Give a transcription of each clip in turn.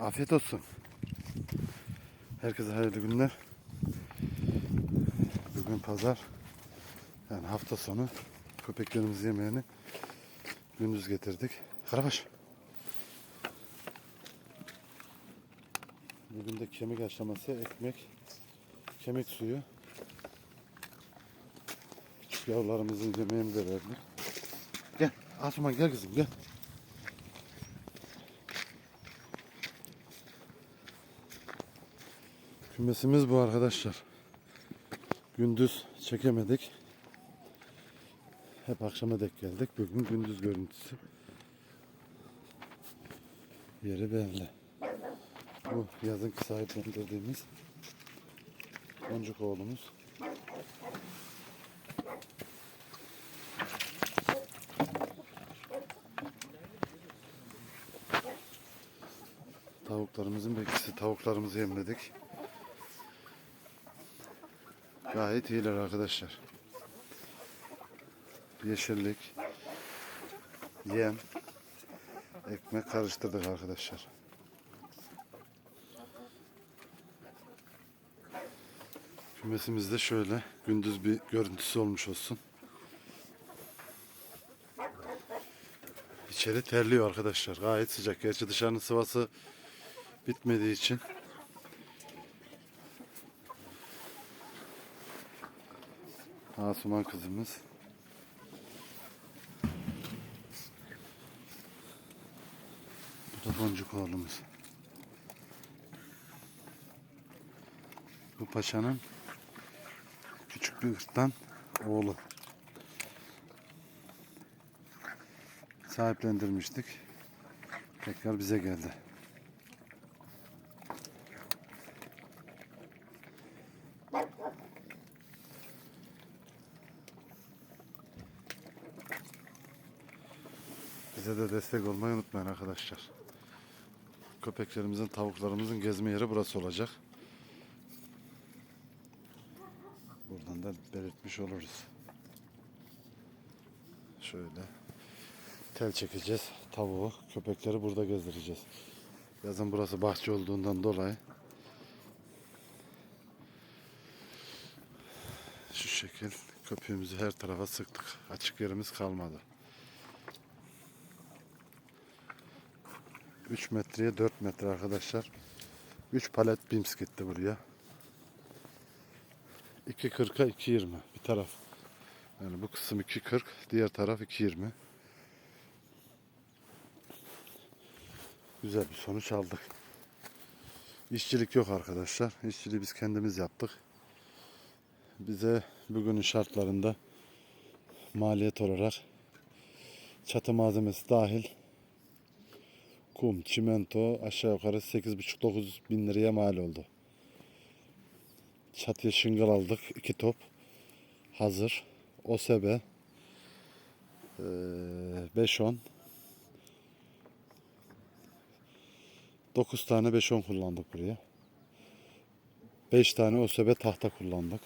Afiyet olsun. Herkese hayırlı günler. Bugün pazar. Yani hafta sonu köpeklerimiz yemeğini gündüz getirdik. Karabaş. Bugün de kemik haşlaması, ekmek, kemik suyu. Yavrularımızın yemeğini de verdik. Gel Asuman gel kızım gel. Kümesimiz bu arkadaşlar. Gündüz çekemedik. Hep akşama dek geldik. Bugün gündüz görüntüsü. Yeri belli. Bu yazınki sahiplendirdiğimiz boncuk oğlumuz. Tavuklarımızın bekçisi. Tavuklarımızı yemledik. Gayet iyiler arkadaşlar. Yeşillik, yem, ekmek karıştırdık arkadaşlar. Kümesimizde şöyle gündüz bir görüntüsü olmuş olsun. İçeri terliyor arkadaşlar. Gayet sıcak. Gerçi dışarının sıvası bitmediği için Asuman kızımız. Bu da boncuk oğlumuz. Bu paşanın küçük bir ırktan oğlu. Sahiplendirmiştik. Tekrar bize geldi. Bize de destek olmayı unutmayın arkadaşlar. Köpeklerimizin, tavuklarımızın gezme yeri burası olacak. Buradan da belirtmiş oluruz. Şöyle tel çekeceğiz. Tavuğu, köpekleri burada gezdireceğiz. Yazın burası bahçe olduğundan dolayı şu şekil köpüğümüzü her tarafa sıktık. Açık yerimiz kalmadı. 3 metreye 4 metre arkadaşlar. 3 palet bims gitti buraya. 2.40'a 2.20 bir taraf. Yani bu kısım 2.40, diğer taraf 2.20. Güzel bir sonuç aldık. İşçilik yok arkadaşlar. İşçiliği biz kendimiz yaptık. Bize bugünün şartlarında maliyet olarak çatı malzemesi dahil kum, çimento aşağı yukarı 8,5-9 bin liraya mal oldu. Çatıya şıngal aldık. iki top. Hazır. OSB. Ee, 5-10. 9 tane 5-10 kullandık buraya. 5 tane OSB tahta kullandık.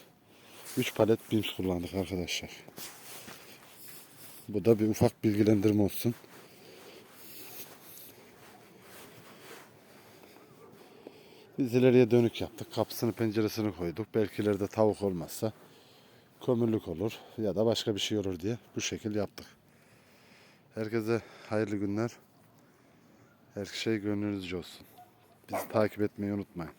3 palet BIMS kullandık arkadaşlar. Bu da bir ufak bilgilendirme olsun. Biz ileriye dönük yaptık. Kapısını penceresini koyduk. Belki ileride tavuk olmazsa kömürlük olur ya da başka bir şey olur diye bu şekil yaptık. Herkese hayırlı günler. Her şey gönlünüzce olsun. Bizi takip etmeyi unutmayın.